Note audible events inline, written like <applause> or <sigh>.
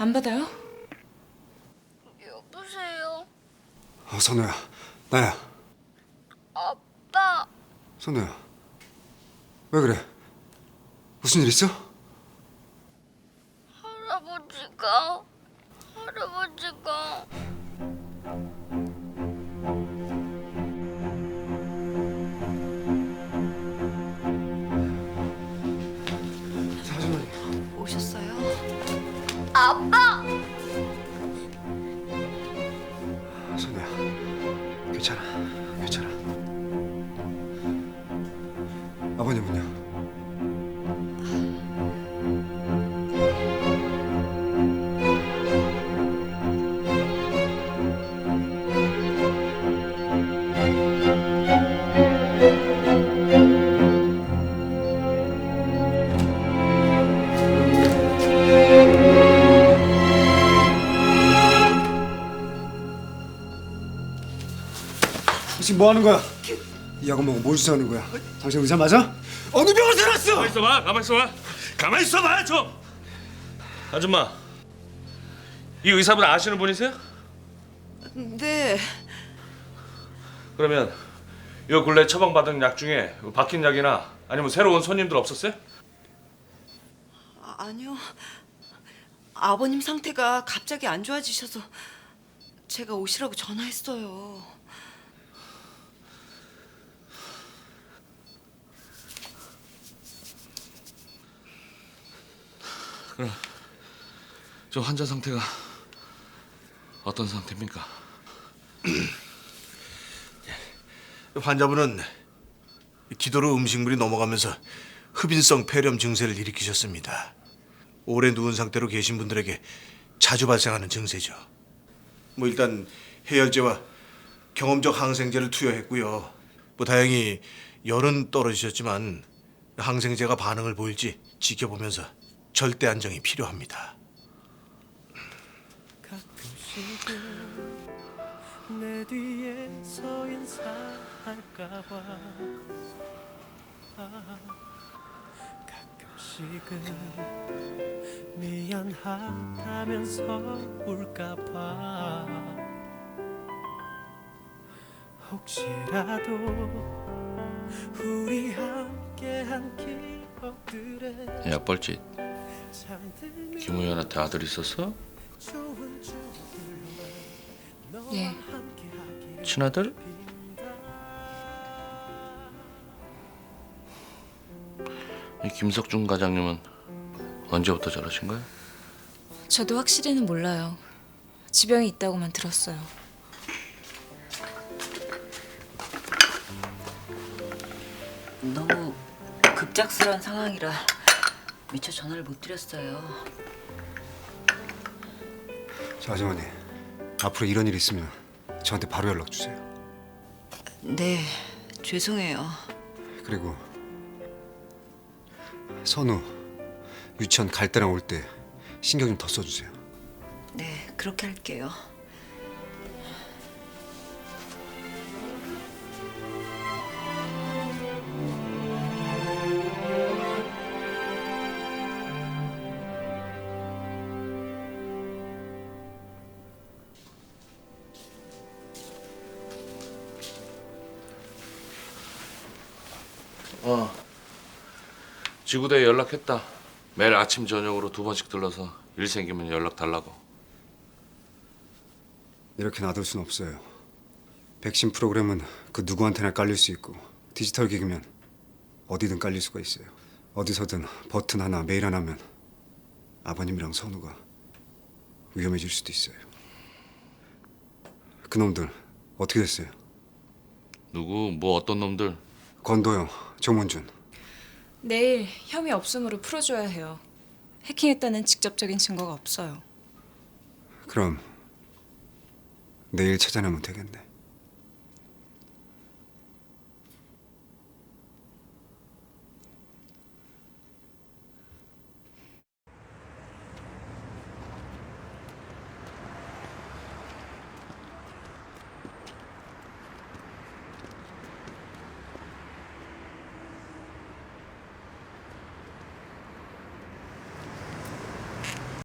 안 받아요? 여보세요? 어, 선우야, 나야. 아빠, 선우야, 왜 그래? 무슨 일 있어? 할아버지가, 할아버지가 아빠! 선우야, 괜찮아, 괜찮아. 아버님은요? 지금 뭐 하는 거야? 이 약을 먹고 뭘 주사하는 거야? 당신 의사 맞아? 어느 병을 살았어? 가만 있어봐. 가만 있어봐. 가만 있어봐 좀. 아줌마, 이 의사분 아시는 분이세요? 네. 그러면 요 근래 처방받은 약 중에 박힌 약이나 아니면 새로 운 손님들 없었어요? 아, 아니요. 아버님 상태가 갑자기 안 좋아지셔서 제가 오시라고 전화했어요. 저 환자 상태가 어떤 상태입니까? <clears throat> 환자분은 기도로 음식물이 넘어가면서 흡인성 폐렴 증세를 일으키셨습니다. 오래 누운 상태로 계신 분들에게 자주 발생하는 증세죠. 뭐 일단 해열제와 경험적 항생제를 투여했고요. 뭐 다행히 열은 떨어지셨지만 항생제가 반응을 보일지 지켜보면서 절대 안정이 필요합니다. 내 뒤에서 인사할까봐 아, 가끔씩은 미안하다면서 울까봐 혹시라도 우리 함께한 기 약벌집 잠들면 김우현한테 아들 있었어? 네. 함께하길 친아들? 이 김석준 과장님은 언제부터 저러신 거야? 저도 확실히는 몰라요. 지병이 있다고만 들었어요. 너무 급작스러운 상황이라 미처 전화를 못 드렸어요. 자, 아주머니. 앞으로 이런 일 있으면 저한테 바로 연락 주세요. 네, 죄송해요. 그리고 선우 유치원 갈 때랑 올 때 신경 좀 더 써주세요. 네, 그렇게 할게요. 어. 지구대에 연락했다. 매일 아침 저녁으로 두 번씩 들러서 일 생기면 연락 달라고. 이렇게 놔둘 순 없어요. 백신 프로그램은 그 누구한테나 깔릴 수 있고 디지털 기기면 어디든 깔릴 수가 있어요. 어디서든 버튼 하나 메일 하나면 아버님이랑 선우가 위험해질 수도 있어요. 그놈들 어떻게 됐어요? 누구 뭐 어떤 놈들 권도영, 정문준. 내일 혐의 없음으로 풀어줘야 해요. 해킹했다는 직접적인 증거가 없어요. 그럼 내일 찾아내면 되겠네.